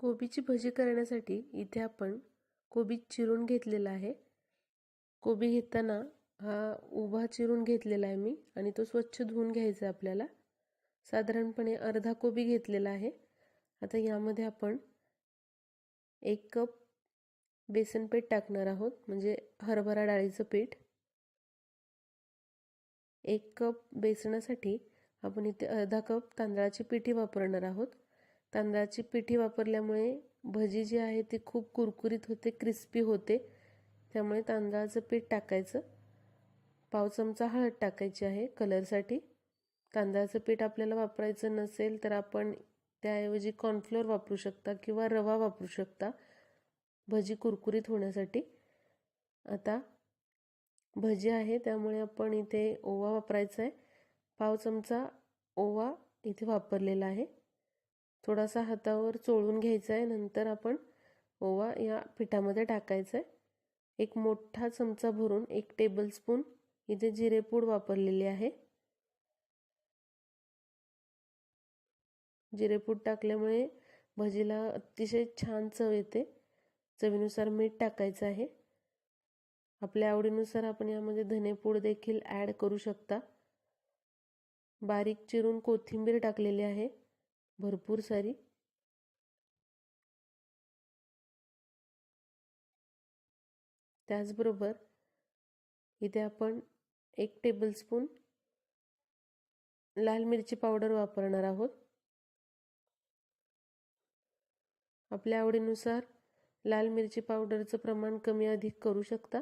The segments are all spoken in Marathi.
कोबीची भजी करण्यासाठी इथे आपण कोबी चिरून घेतलेला आहे. कोबी घेताना हा उभा चिरून घेतलेला आहे मी आणि तो स्वच्छ धुवून घ्यायचा आहे आपल्याला. साधारणपणे अर्धा कोबी घेतलेला आहे. आता यामध्ये आपण एक कप बेसन पीठ टाकणार आहोत म्हणजे हरभरा डाळीचं पीठ. एक कप बेसनासाठी आपण इथे अर्धा कप तांदळाची पिठी वापरणार आहोत. तांदळाची पिठी वापरल्यामुळे भजी जी आहे ती खूप कुरकुरीत होते क्रिस्पी होते. त्यामुळे तांदळाचं पीठ टाकायचं. पाव चमचा हळद टाकायची आहे कलरसाठी. तांदळाचं पीठ आपल्याला वापरायचं नसेल तर आपण त्याऐवजी कॉर्नफ्लोअर वापरू शकता किंवा रवा वापरू शकता भजी कुरकुरीत होण्यासाठी. आता भजी आहे त्यामुळे आपण इथे ओवा वापरायचा आहे. पाव चमचा ओवा इथे वापरलेला आहे. थोडासा हातावर चोळून घ्यायचा आहे नंतर आपण ओवा या पिठामध्ये टाकायचा आहे एक मोठा चमचा भरून एक टेबलस्पून इथे जिरेपूड वापरलेली आहे. जिरेपूड टाकल्यामुळे भजीला अतिशय छान चव येते. चवीनुसार मीठ टाकायचं आहे. आपल्या आवडीनुसार आपण यामध्ये धनेपूड देखील ॲड करू शकता. बारीक चिरून कोथिंबीर टाकलेली आहे. भरपूर सारी. त्याचबरोबर इथे आपण एक टेबलस्पून लाल मिरची पावडर वापरणार आहोत. आपल्या आवडीनुसार लाल मिरची पावडरचं प्रमाण कमी अधिक करू शकता.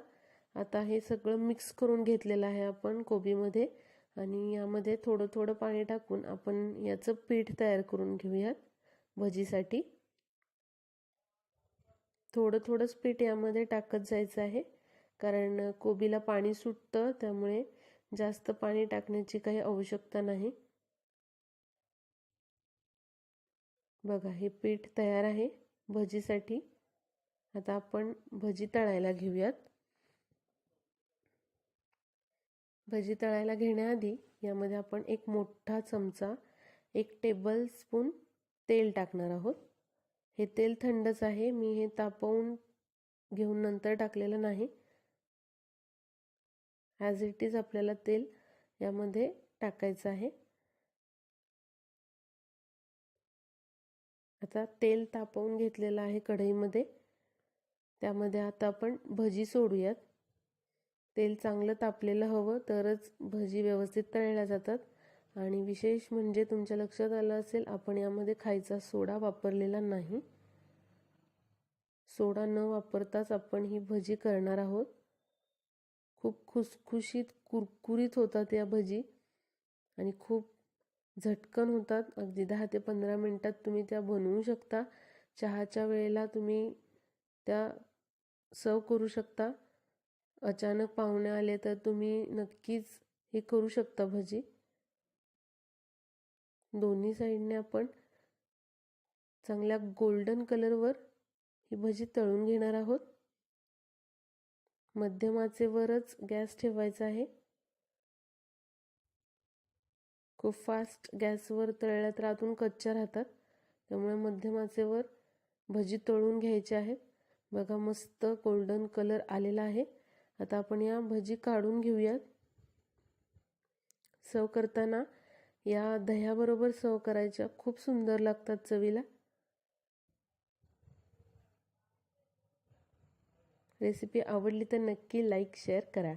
आता हे सगळं मिक्स करून घेतलेलं आहे आपण कोबीमध्ये. आणि यामध्ये थोडं थोडं पाणी टाकून आपण याचं पीठ तयार करून घेऊयात भजीसाठी. थोडं थोडंच पीठ यामध्ये टाकत जायचं आहे कारण कोबीला पाणी सुटतं त्यामुळे जास्त पाणी टाकण्याची काही आवश्यकता नाही. बघा हे पीठ तयार आहे भजीसाठी. आता आपण भजी तळायला घेऊयात. भजी तळायला घेण्याआधी यामध्ये आपण एक मोठा चमचा एक टेबल स्पून तेल टाकणार आहोत. हे तेल थंडच आहे. मी हे तापवून घेऊन नंतर टाकलेलं नाही. ॲज इट इज आपल्याला तेल यामध्ये टाकायचं आहे. आता तेल तापवून घेतलेलं आहे कढईमध्ये. त्यामध्ये आता आपण भजी सोडूयात. तेल चांगलं तापलेलं हवं तरच भजी व्यवस्थित तळल्या जातात. आणि विशेष म्हणजे तुमच्या लक्षात आलं असेल आपण यामध्ये खायचा सोडा वापरलेला नाही. सोडा न वापरताच आपण ही भजी करणार आहोत. खूप खुसखुशीत कुरकुरीत होतात या भजी. आणि खूप झटकन होतात. अगदी दहा ते पंधरा मिनटात तुम्ही त्या बनवू शकता. चहाच्या वेळेला तुम्ही त्या सर्व करू शकता. अचानक पाहुणे आले तर तुम्ही नक्कीच हे करू शकता भजी. दोन्ही साईडने आपण चांगल्या गोल्डन कलरवर ही भजी तळून घेणार आहोत. मध्यमाचेवरच गॅस ठेवायचा आहे. खूप फास्ट गॅसवर तळल्या तर आतून कच्च्या राहतात. त्यामुळे मध्यमाचेवर भजी तळून घ्यायची आहेत बघा मस्त गोल्डन कलर आलेला आहे. आता आपण या भजी काढून घेऊयात. सर्व करताना या दह्याबरोबर सर्व करायच्या. खूप सुंदर लागतात चवीला. रेसिपी आवडली तर नक्की लाईक शेअर करा.